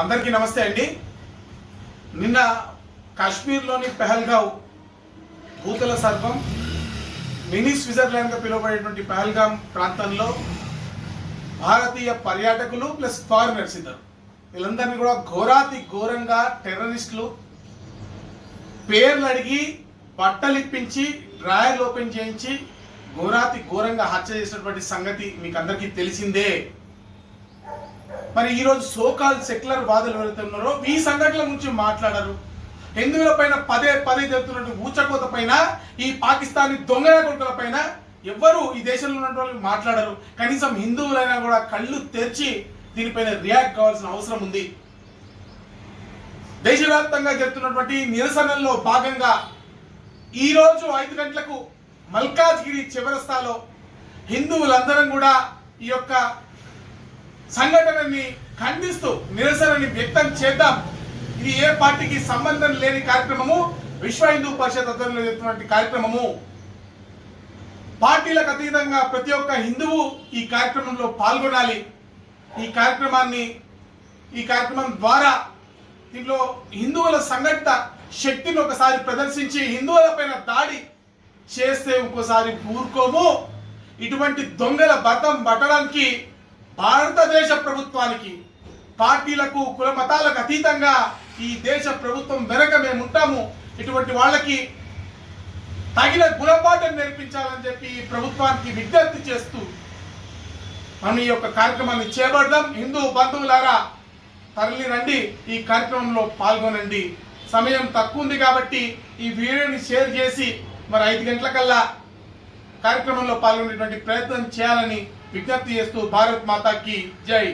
అందరికీ నమస్తే అండి. నిన్న కాశ్మీర్లోని పెహల్గావ్ భూతల సర్పం మినీ స్విట్జర్లాండ్గా పిలువబడేటువంటి పెహల్గాం ప్రాంతంలో భారతీయ పర్యాటకులు ప్లస్ ఫారినర్స్ ఇద్దరు. వీళ్ళందరినీ కూడా ఘోరాతి ఘోరంగా టెర్రరిస్టులు పేర్లు అడిగి బట్టలిప్పించి డ్రాయర్లు ఓపెన్ చేయించి ఘోరాతి ఘోరంగా హత్య చేసినటువంటి సంగతి మీకు అందరికీ తెలిసిందే. మరి ఈరోజు సోకాల్ సెక్యులర్ వాదులు వెళుతున్నారో ఈ సంఘటనల గురించి మాట్లాడరు. హిందువుల పైన పదే పదే జరుగుతున్నటువంటి ఊచకోత పైన ఈ పాకిస్తానీ దొంగల కొడుకుల పైన ఎవ్వరు ఈ దేశంలో ఉన్నటువంటి వాళ్ళు మాట్లాడరు. కనీసం హిందువులైనా కూడా కళ్ళు తెరిచి దీనిపైన రియాక్ట్ కావాల్సిన అవసరం ఉంది. దేశవ్యాప్తంగా జరుగుతున్నటువంటి నిరసనల్లో భాగంగా ఈ రోజు ఐదు గంటలకు మల్కాజ్గిరి చివరస్తాలో హిందువులందరం కూడా ఈ యొక్క సంఘటనని ఖండిస్తూ నిరసనని వ్యక్తం చేద్దాం. ఇది ఏ పార్టీకి సంబంధం లేని కార్యక్రమము? విశ్వ హిందూ పరిషత్ అధ్వర్యంలో జరుగుతున్నటువంటి కార్యక్రమము. పార్టీలకు అతీతంగా ప్రతి ఒక్క హిందువు ఈ కార్యక్రమంలో పాల్గొనాలి. ఈ కార్యక్రమాన్ని ఈ కార్యక్రమం ద్వారా దీంట్లో హిందువుల సంఘటిత శక్తిని ఒకసారి ప్రదర్శించి హిందువుల పైన దాడి చేస్తే ఇంకోసారి ఊరుకోము. ఇటువంటి దొంగల బతం పట్టడానికి భారతదేశ ప్రభుత్వానికి పార్టీలకు కుల మతాలకు అతీతంగా ఈ దేశ ప్రభుత్వం వెనక మేము ఉంటాము. ఇటువంటి వాళ్ళకి తగిన గుణపాఠం నేర్పించాలని చెప్పి ఈ ప్రభుత్వానికి విజ్ఞప్తి చేస్తూ మనం ఈ యొక్క కార్యక్రమాన్ని చేపడదాం. హిందూ బంధువులారా తరలి రండి ఈ కార్యక్రమంలో పాల్గొనండి. సమయం తక్కువ ఉంది కాబట్టి ఈ వీడియోని షేర్ చేసి మరి ఐదు గంటలకల్లా కార్యక్రమంలో పాల్గొనేటువంటి ప్రయత్నం చేయాలని విజ్ఞప్తి చేస్తూ భారత్ మాతాకి జై.